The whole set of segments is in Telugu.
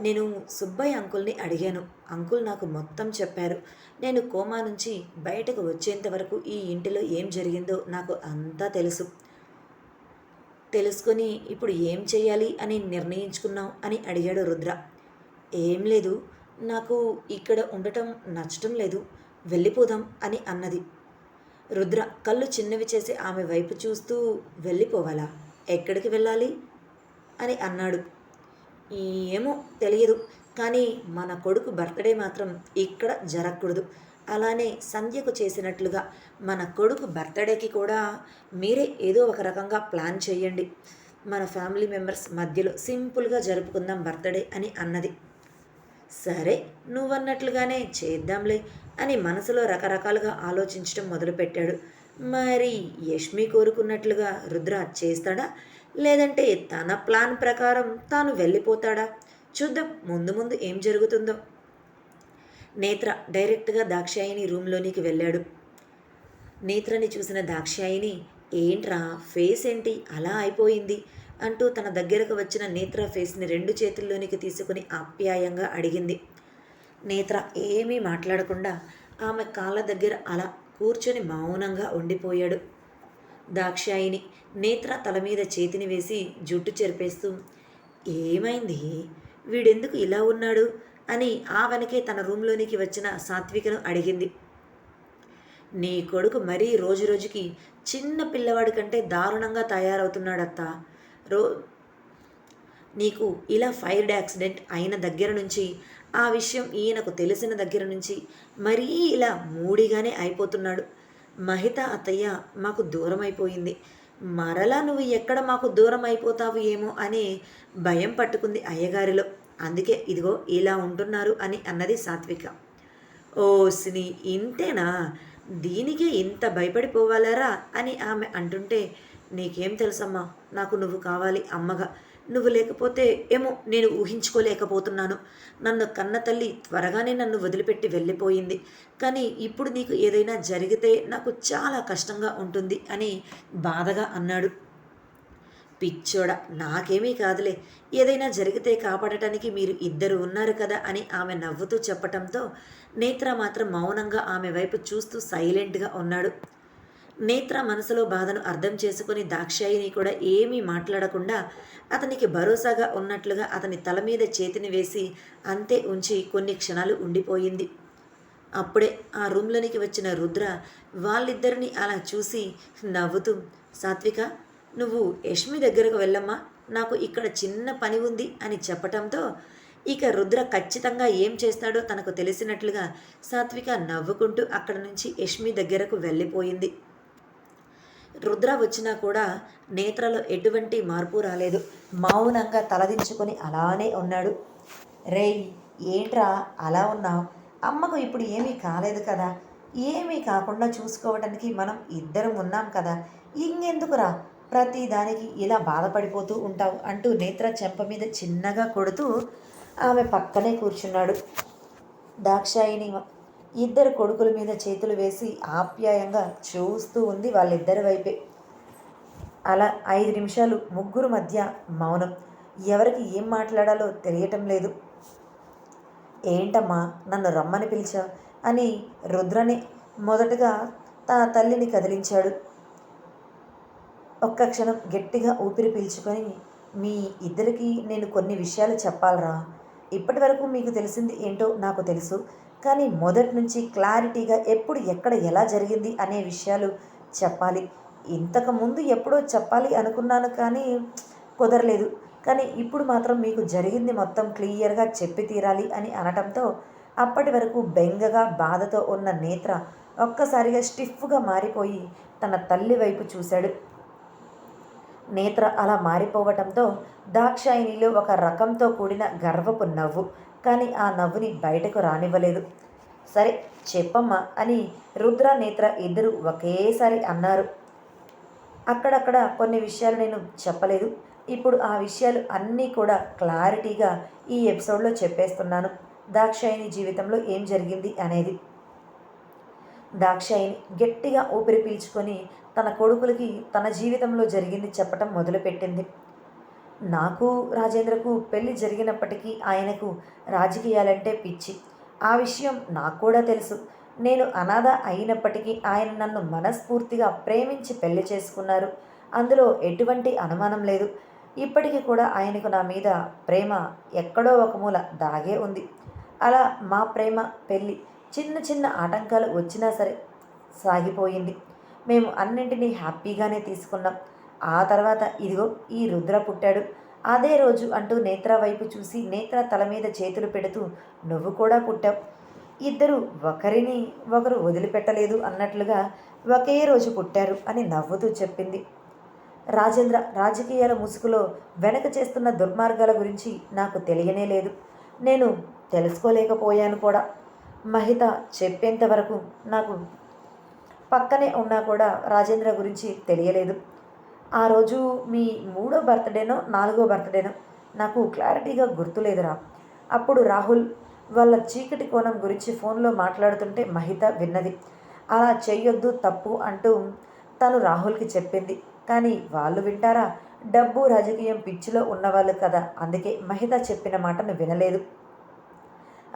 నేను సుబ్బయ్య అంకుల్ని అడిగాను. అంకుల్ నాకు మొత్తం చెప్పారు. నేను కోమా నుంచి బయటకు వచ్చేంత వరకు ఈ ఇంటిలో ఏం జరిగిందో నాకు అంతా తెలుసు. తెలుసుకొని ఇప్పుడు ఏం చేయాలి అని నిర్ణయించుకున్నావు అని అడిగాడు రుద్ర. ఏం లేదు. నాకు ఇక్కడ ఉండటం నచ్చటం లేదు. వెళ్ళిపోదాం అని అన్నది. రుద్ర కళ్ళు చిన్నవి చేసి ఆమె వైపు చూస్తూ వెళ్ళిపోవాలా? ఎక్కడికి వెళ్ళాలి? అని అన్నాడు. ఏమో తెలియదు. కానీ మన కొడుకు బర్త్డే మాత్రం ఇక్కడ జరగకూడదు. అలానే సంధ్యకు చేసినట్లుగా మన కొడుకు బర్త్డేకి కూడా మీరే ఏదో ఒక రకంగా ప్లాన్ చేయండి. మన ఫ్యామిలీ మెంబర్స్ మధ్యలో సింపుల్గా జరుపుకుందాం బర్త్డే అని అన్నది. సరే నువ్వన్నట్లుగానే చేద్దాంలే అని మనసులో రకరకాలుగా ఆలోచించడం మొదలుపెట్టాడు. మరి యష్మి కోరుకున్నట్లుగా రుద్ర చేస్తాడా? లేదంటే తన ప్లాన్ ప్రకారం తాను వెళ్ళిపోతాడా? చూద్దాం. ముందు ముందు ఏం జరుగుతుందో. నేత్ర డైరెక్ట్గా దాక్షాయిని రూమ్లోనికి వెళ్ళాడు. నేత్రని చూసిన దాక్షాయిని ఏంట్రా? ఫేస్ ఏంటి? అలా అయిపోయింది అంటూ తన దగ్గరకు వచ్చిన నేత్ర ఫేస్ని రెండు చేతుల్లోనికి తీసుకుని ఆప్యాయంగా అడిగింది. నేత్ర ఏమీ మాట్లాడకుండా ఆమె కాళ్ళ దగ్గర అలా కూర్చొని మౌనంగా ఉండిపోయాడు. దాక్షాయిని నేత్ర తల మీద చేతిని వేసి జుట్టు చెరిపేస్తూ ఏమైంది? వీడెందుకు ఇలా ఉన్నాడు? అని ఆ వెనకే తన రూమ్లోనికి వచ్చిన సాత్వికను అడిగింది. నీ కొడుకు మరీ రోజు రోజుకి చిన్న పిల్లవాడి కంటే దారుణంగా తయారవుతున్నాడత్తా. రో నీకు ఇలా ఫైర్ యాక్సిడెంట్ అయిన దగ్గర నుంచి ఆ విషయం ఈయనకు తెలిసిన దగ్గర నుంచి మరీ ఇలా మూడిగానే అయిపోతున్నాడు. మహిత అత్తయ్య మాకు దూరం అయిపోయింది మరలా నువ్వు ఎక్కడ మాకు దూరం అయిపోతావు ఏమో అని భయం పట్టుకుంది అయ్యగారిలో. అందుకే ఇదిగో ఇలా ఉంటున్నారు అని అన్నది సాత్విక. ఓ సిని ఇంతేనా? దీనికే ఇంత భయపడిపోవాలరా అని ఆమె అంటుంటే నీకేం తెలుసమ్మా నాకు నువ్వు కావాలి అమ్మగా. నువ్వు లేకపోతే ఏమో నేను ఊహించుకోలేకపోతున్నాను. నన్ను కన్న తల్లి త్వరగానే నన్ను వదిలిపెట్టి వెళ్ళిపోయింది. కానీ ఇప్పుడు నీకు ఏదైనా జరిగితే నాకు చాలా కష్టంగా ఉంటుంది అని బాధగా అన్నాడు. పిచ్చోడ నాకేమీ కాదులే. ఏదైనా జరిగితే కాపాడటానికి మీరు ఇద్దరు ఉన్నారు కదా అని ఆమె నవ్వుతూ చెప్పటంతో నేత్ర మాత్రం మౌనంగా ఆమె వైపు చూస్తూ సైలెంట్గా ఉన్నాడు. నేత్ర మనసులో బాధను అర్థం చేసుకుని దాక్షాయిని కూడా ఏమీ మాట్లాడకుండా అతనికి భరోసాగా ఉన్నట్లుగా అతని తల మీద చేతిని వేసి అంతే ఉంచి కొన్ని క్షణాలు ఉండిపోయింది. అప్పుడే ఆ రూమ్లోనికి వచ్చిన రుద్ర వాళ్ళిద్దరిని అలా చూసి నవ్వుతూ సాత్విక నువ్వు యష్మి దగ్గరకు వెళ్ళమ్మా నాకు ఇక్కడ చిన్న పని ఉంది అని చెప్పటంతో ఇక రుద్ర ఖచ్చితంగా ఏం చేస్తాడో తనకు తెలిసినట్లుగా సాత్విక నవ్వుకుంటూ అక్కడ నుంచి యష్మి దగ్గరకు వెళ్ళిపోయింది. రుద్ర వచ్చినా కూడా నేత్రలో ఎటువంటి మార్పు రాలేదు. మౌనంగా తలదించుకొని అలానే ఉన్నాడు. రేయ్ ఏంట్రా అలా ఉన్నావు? అమ్మకు ఇప్పుడు ఏమీ కాలేదు కదా. ఏమీ కాకుండా చూసుకోవడానికి మనం ఇద్దరం ఉన్నాం కదా. ఇంకెందుకురా? ప్రతి దానికి ఇలా బాధపడిపోతూ ఉంటావు అంటూ నేత్ర చెంప మీద చిన్నగా కొడుతూ ఆమె పక్కనే కూర్చున్నాడు. దాక్షాయిని ఇద్దరు కొడుకుల మీద చేతులు వేసి ఆప్యాయంగా చూస్తూ ఉంది వాళ్ళిద్దరి వైపే. అలా ఐదు నిమిషాలు ముగ్గురు మధ్య మౌనం. ఎవరికి ఏం మాట్లాడాలో తెలియటం లేదు. ఏంటమ్మా నన్ను రమ్మని పిలిచా అని రుద్రని మొదటగా తన తల్లిని కదిలించాడు. ఒక్క క్షణం గట్టిగా ఊపిరి పీల్చుకొని మీ ఇద్దరికి నేను కొన్ని విషయాలు చెప్పాలరా. ఇప్పటి వరకు మీకు తెలిసింది ఏంటో నాకు తెలుసు. కానీ మొదటి నుంచి క్లారిటీగా ఎప్పుడు ఎక్కడ ఎలా జరిగింది అనే విషయాలు చెప్పాలి. ఇంతకుముందు ఎప్పుడో చెప్పాలి అనుకున్నాను కానీ కుదరలేదు. కానీ ఇప్పుడు మాత్రం మీకు జరిగింది మొత్తం క్లియర్గా చెప్పి తీరాలి అని అనటంతో అప్పటి వరకు బెంగగా బాధతో ఉన్న నేత్ర ఒక్కసారిగా స్టిఫ్గా మారిపోయి తన తల్లి వైపు చూశాడు. నేత్ర అలా మారిపోవటంతో దాక్షాయినిలో ఒక రకంతో కూడిన గర్వపు నవ్వు కానీ ఆ నవ్వుని బయటకు రానివ్వలేదు. సరే చెప్పమ్మా అని రుద్ర నేత్ర ఇద్దరు ఒకేసారి అన్నారు. అక్కడక్కడ కొన్ని విషయాలు నేను చెప్పలేదు. ఇప్పుడు ఆ విషయాలు అన్నీ కూడా క్లారిటీగా ఈ ఎపిసోడ్లో చెప్పేస్తున్నాను. దాక్షాయిని జీవితంలో ఏం జరిగింది అనేది. దాక్షాయిని గట్టిగా ఊపిరి పీల్చుకొని తన కొడుకులకి తన జీవితంలో జరిగింది చెప్పటం మొదలుపెట్టింది. నాకు రాజేంద్రకు పెళ్ళి జరిగినప్పటికీ ఆయనకు రాజకీయాలంటే పిచ్చి. ఆ విషయం నాకు కూడా తెలుసు. నేను అనాథ అయినప్పటికీ ఆయన నన్ను మనస్ఫూర్తిగా ప్రేమించి పెళ్ళి చేసుకున్నారు. అందులో ఎటువంటి అనుమానం లేదు. ఇప్పటికీ కూడా ఆయనకు నా మీద ప్రేమ ఎక్కడో ఒక మూల దాగే ఉంది. అలా మా ప్రేమ పెళ్ళి చిన్న చిన్న ఆటంకాలు వచ్చినా సరే సాగిపోయింది. మేము అన్నింటినీ హ్యాపీగానే తీసుకున్నాం. ఆ తర్వాత ఇదిగో ఈ రుద్ర పుట్టాడు. అదే రోజు అంటూ నేత్ర వైపు చూసి నేత్ర తల మీద చేతులు పెడుతూ నువ్వు కూడా పుట్టావు. ఇద్దరు ఒకరిని ఒకరు వదిలిపెట్టలేదు అన్నట్లుగా ఒకే రోజు పుట్టారు అని నవ్వుతూ చెప్పింది. రాజేంద్ర రాజకీయాల ముసుగులో వెనక చేస్తున్న దుర్మార్గాల గురించి నాకు తెలియనే లేదు. నేను తెలుసుకోలేకపోయాను కూడా. మహిత చెప్పేంత వరకు నాకు పక్కనే ఉన్నా కూడా రాజేంద్ర గురించి తెలియలేదు. ఆ రోజు మీ మూడో బర్త్డేనో నాలుగో బర్త్డేనో నాకు క్లారిటీగా గుర్తులేదురా. అప్పుడు రాహుల్ వాళ్ళ చీకటి కోణం గురించి ఫోన్లో మాట్లాడుతుంటే మహిత విన్నది. అలా చెయ్యొద్దు తప్పు అంటూ తను రాహుల్కి చెప్పింది. కానీ వాళ్ళు వింటారా? డబ్బు రాజకీయం పిచ్చిలో ఉన్నవాళ్ళు కదా అందుకే మహిత చెప్పిన మాటను వినలేదు.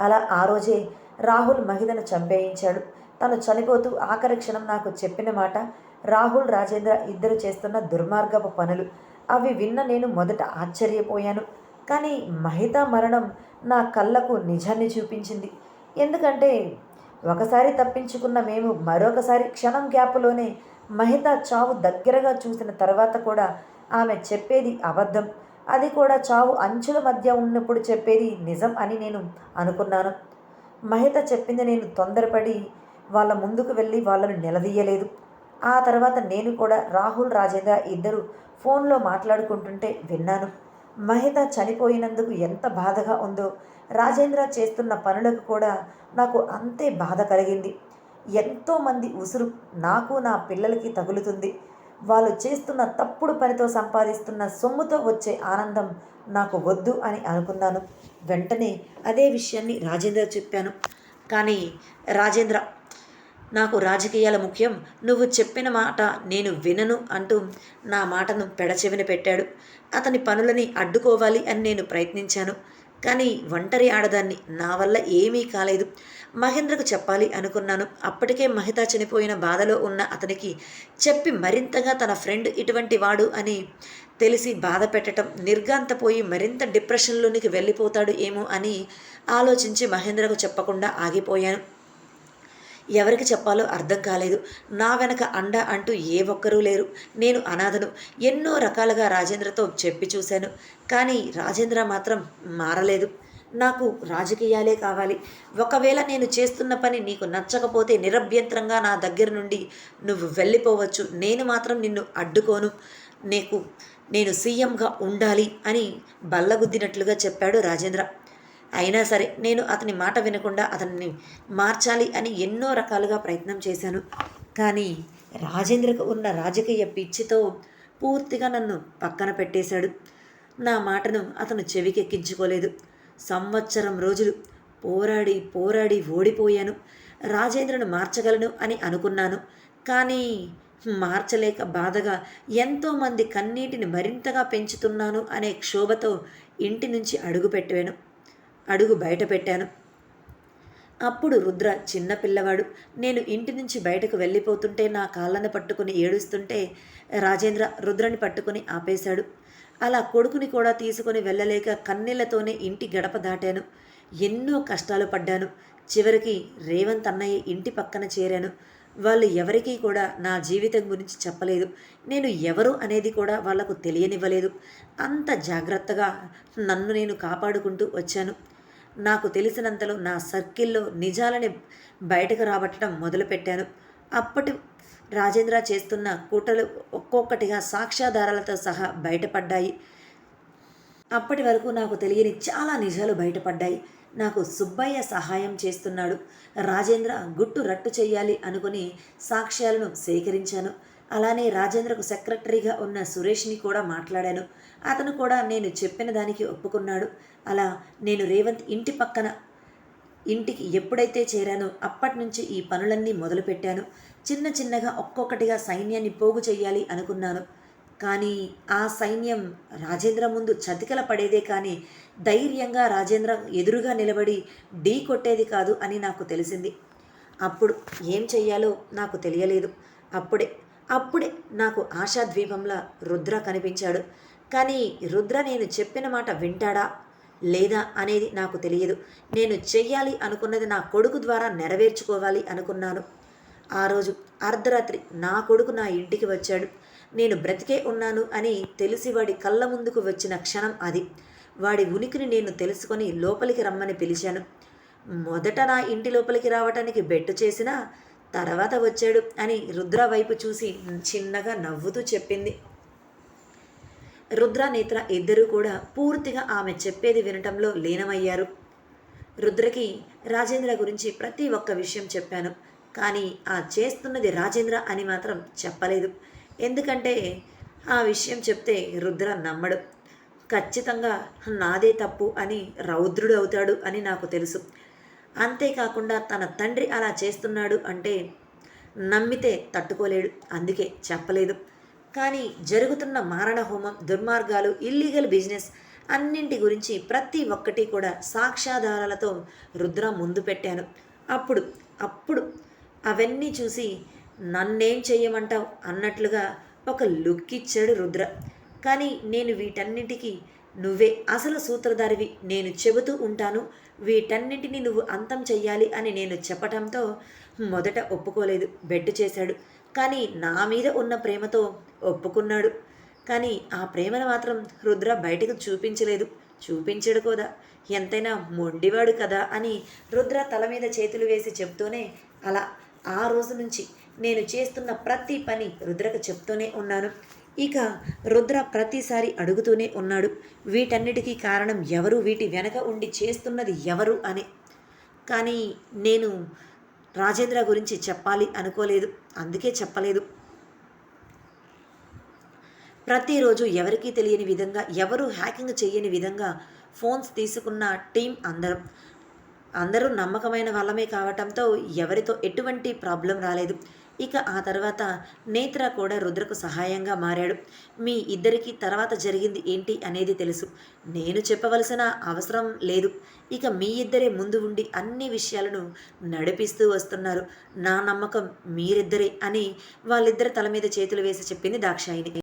అలా ఆ రోజే రాహుల్ మహితను చంపేయించాడు. తను చనిపోతూ ఆఖరి క్షణం నాకు చెప్పిన మాట రాహుల్ రాజేంద్ర ఇద్దరు చేస్తున్న దుర్మార్గపు పనులు. అవి విన్న నేను మొదట ఆశ్చర్యపోయాను. కానీ మహిత మరణం నా కళ్ళకు నిజాన్ని చూపించింది. ఎందుకంటే ఒకసారి తప్పించుకున్న మేము మరొకసారి క్షణం గ్యాప్లోనే మహిత చావు దగ్గరగా చూసిన తర్వాత కూడా ఆమె చెప్పేది అబద్ధం. అది కూడా చావు అంచుల మధ్య ఉన్నప్పుడు చెప్పేది నిజం అని నేను అనుకున్నాను. మహిత చెప్పింది నేను తొందరపడి వాళ్ళ ముందుకు వెళ్ళి వాళ్ళను నిలదీయలేదు. ఆ తర్వాత నేను కూడా రాహుల్ రాజేంద్ర ఇద్దరు ఫోన్లో మాట్లాడుకుంటుంటే విన్నాను. మహిత చనిపోయినందుకు ఎంత బాధగా ఉందో రాజేంద్ర చేస్తున్న పనులకు కూడా నాకు అంతే బాధ కలిగింది. ఎంతోమంది ఉసురు నాకు నా పిల్లలకి తగులుతుంది. వాళ్ళు చేస్తున్న తప్పుడు పనితో సంపాదిస్తున్న సొమ్ముతో వచ్చే ఆనందం నాకు వద్దు అని అనుకున్నాను. వెంటనే అదే విషయాన్ని రాజేంద్ర చెప్పాను. కానీ రాజేంద్ర నాకు రాజకీయాల ముఖ్యం. నువ్వు చెప్పిన మాట నేను వినను అంటూ నా మాటను పెడచెవిన పెట్టాడు. అతని పనులని అడ్డుకోవాలి అని నేను ప్రయత్నించాను. కానీ ఒంటరి ఆడదాన్ని నా వల్ల ఏమీ కాలేదు. మహేంద్రకు చెప్పాలి అనుకున్నాను. అప్పటికే మహిత చనిపోయిన బాధలో ఉన్న అతనికి చెప్పి మరింతగా తన ఫ్రెండ్ ఇటువంటి వాడు అని తెలిసి బాధ పెట్టడం నిర్గాంతపోయి మరింత డిప్రెషన్లోనికి వెళ్ళిపోతాడు ఏమో అని ఆలోచించి మహేంద్రకు చెప్పకుండా ఆగిపోయాను. ఎవరికి చెప్పాలో అర్థం కాలేదు. నా వెనక అండ అంటూ ఏ ఒక్కరూ లేరు. నేను అనాథను. ఎన్నో రకాలుగా రాజేంద్రతో చెప్పి చూశాను. కానీ రాజేంద్ర మాత్రం మారలేదు. నాకు రాజకీయాలే కావాలి. ఒకవేళ నేను చేస్తున్న పని నీకు నచ్చకపోతే నిరభ్యంతరంగా నా దగ్గర నుండి నువ్వు వెళ్ళిపోవచ్చు. నేను మాత్రం నిన్ను అడ్డుకోను. నీకు నేను సీఎంగా ఉండాలి అని బల్లగుద్దినట్లుగా చెప్పాడు రాజేంద్ర. అయినా సరే నేను అతని మాట వినకుండా అతన్ని మార్చాలి అని ఎన్నో రకాలుగా ప్రయత్నం చేశాను. కానీ రాజేంద్రకు ఉన్న రాజకీయ పిచ్చితో పూర్తిగా నన్ను పక్కన పెట్టేశాడు. నా మాటను అతను చెవికెక్కించుకోలేదు. సంవత్సరం రోజులు పోరాడి పోరాడి ఓడిపోయాను. రాజేంద్రను మార్చగలను అని అనుకున్నాను. కానీ మార్చలేక బాధగా ఎంతోమంది కన్నీటిని మరింతగా పెంచుతున్నాను అనే క్షోభతో ఇంటి నుంచి అడుగుపెట్టాను అడుగు బయట పెట్టాను. అప్పుడు రుద్ర చిన్న పిల్లవాడు నేను ఇంటి నుంచి బయటకు వెళ్ళిపోతుంటే నా కాళ్ళను పట్టుకుని ఏడుస్తుంటే రాజేంద్ర రుద్రని పట్టుకుని ఆపేశాడు. అలా కొడుకుని కూడా తీసుకుని వెళ్ళలేక కన్నీళ్ళతోనే ఇంటి గడప దాటాను. ఎన్నో కష్టాలు పడ్డాను. చివరికి రేవంత్ అన్నయ్య ఇంటి పక్కన చేరాను. వాళ్ళు ఎవరికీ కూడా నా జీవితం గురించి చెప్పలేదు. నేను ఎవరు అనేది కూడా వాళ్ళకు తెలియనివ్వలేదు. అంత జాగ్రత్తగా నన్ను నేను కాపాడుకుంటూ వచ్చాను. నాకు తెలిసినంతలో నా సర్కిల్లో నిజాలని బయటకు రాబట్టడం మొదలుపెట్టాను. అప్పటి రాజేంద్ర చేస్తున్న కుట్రలు ఒక్కొక్కటిగా సాక్ష్యాధారాలతో సహా బయటపడ్డాయి. అప్పటి వరకు నాకు తెలియని చాలా నిజాలు బయటపడ్డాయి. నాకు సుబ్బయ్య సహాయం చేస్తున్నాడు. రాజేంద్ర గుట్టు రట్టు చేయాలి అనుకుని సాక్ష్యాలను సేకరించాను. అలానే రాజేంద్రకు సెక్రటరీగా ఉన్న సురేష్ని కూడా మాట్లాడాను. అతను కూడా నేను చెప్పిన దానికి ఒప్పుకున్నాడు. అలా నేను రేవంత్ ఇంటి పక్కన ఇంటికి ఎప్పుడైతే చేరానో అప్పటి నుంచి ఈ పనులన్నీ మొదలుపెట్టాను. చిన్న చిన్నగా ఒక్కొక్కటిగా సైన్యాన్ని పోగు చెయ్యాలి అనుకున్నాను. కానీ ఆ సైన్యం రాజేంద్ర ముందు చతికల పడేదే కానీ ధైర్యంగా రాజేంద్ర ఎదురుగా నిలబడి ఢీ కొట్టేది కాదు అని నాకు తెలిసింది. అప్పుడు ఏం చెయ్యాలో నాకు తెలియలేదు. అప్పుడే అప్పుడే నాకు ఆశాద్వీపంలా రుద్ర కనిపించాడు. కానీ రుద్ర నేను చెప్పిన మాట వింటాడా లేదా అనేది నాకు తెలియదు. నేను చెయ్యాలి అనుకున్నది నా కొడుకు ద్వారా నెరవేర్చుకోవాలి అనుకున్నాను. ఆ రోజు అర్ధరాత్రి నా కొడుకు నా ఇంటికి వచ్చాడు. నేను బ్రతికే ఉన్నాను అని తెలిసి వాడి కళ్ళ ముందుకు వచ్చిన క్షణం అది. వాడి ఉనికిని నేను తెలుసుకొని లోపలికి రమ్మని పిలిచాను. మొదట నా ఇంటి లోపలికి రావటానికి బెట్టు చేసినా తర్వాత వచ్చాడు అని రుద్ర వైపు చూసి చిన్నగా నవ్వుతూ చెప్పింది. రుద్ర నేత్ర ఇద్దరూ కూడా పూర్తిగా ఆమె చెప్పేది వినటంలో లీనమయ్యారు. రుద్రకి రాజేంద్ర గురించి ప్రతి ఒక్క విషయం చెప్పాను కానీ ఆ చేస్తున్నది రాజేంద్ర అని మాత్రం చెప్పలేదు. ఎందుకంటే ఆ విషయం చెప్తే రుద్ర నమ్మడు. ఖచ్చితంగా నాదే తప్పు అని రౌద్రుడు అవుతాడు అని నాకు తెలుసు. అంతేకాకుండా తన తండ్రి అలా చేస్తున్నాడు అంటే నమ్మితే తట్టుకోలేడు అందుకే చెప్పలేదు. కానీ జరుగుతున్న మారణ హోమం దుర్మార్గాలు ఇల్లీగల్ బిజినెస్ అన్నింటి గురించి ప్రతి ఒక్కటి కూడా సాక్ష్యాధారాలతో రుద్ర ముందు పెట్టాను. అప్పుడు అప్పుడు అవన్నీ చూసి నన్నేం చెయ్యమంటావు అన్నట్లుగా ఒక లుక్ ఇచ్చాడు రుద్ర. కానీ నేను వీటన్నిటికీ నువ్వే. అసలు సూత్రధారివి నేను చెబుతూ ఉంటాను వీటన్నింటినీ నువ్వు అంతం చెయ్యాలి అని నేను చెప్పటంతో మొదట ఒప్పుకోలేదు. బెడ్ చేశాడు. కానీ నా మీద ఉన్న ప్రేమతో ఒప్పుకున్నాడు. కానీ ఆ ప్రేమను మాత్రం రుద్ర బయటకు చూపించలేదు. చూపించడు కూడా. ఎంతైనా మొండివాడు కదా అని రుద్ర తల మీద చేతులు వేసి చెప్తూనే అలా ఆ రోజు నుంచి నేను చేస్తున్న ప్రతి పని రుద్రకు చెప్తూనే ఉన్నాను. ఇక రుద్ర ప్రతిసారి అడుగుతూనే ఉన్నాడు. వీటన్నిటికీ కారణం ఎవరు? వీటి వెనక ఉండి చేస్తున్నది ఎవరు అని. కానీ నేను రాజేంద్ర గురించి చెప్పాలి అనుకోలేదు. అందుకే చెప్పలేదు. ప్రతిరోజు ఎవరికీ తెలియని విధంగా ఎవరు హ్యాకింగ్ చేయని విధంగా ఫోన్స్ తీసుకున్న టీం అందరం. అందరూ నమ్మకమైన వాళ్ళమే కావటంతో ఎవరితో ఎటువంటి ప్రాబ్లం రాలేదు. ఇక ఆ తర్వాత నేత్ర కూడా రుద్రకు సహాయంగా మారాడు. మీ ఇద్దరికి తర్వాత జరిగింది ఏంటి అనేది తెలుసు. నేను చెప్పవలసిన అవసరం లేదు. ఇక మీ ఇద్దరే ముందు ఉండి అన్ని విషయాలను నడిపిస్తూ వస్తున్నారు. నా నమ్మకం మీరిద్దరే అని వాళ్ళిద్దరి తల మీద చేతులు వేసి చెప్పింది దాక్షాయిని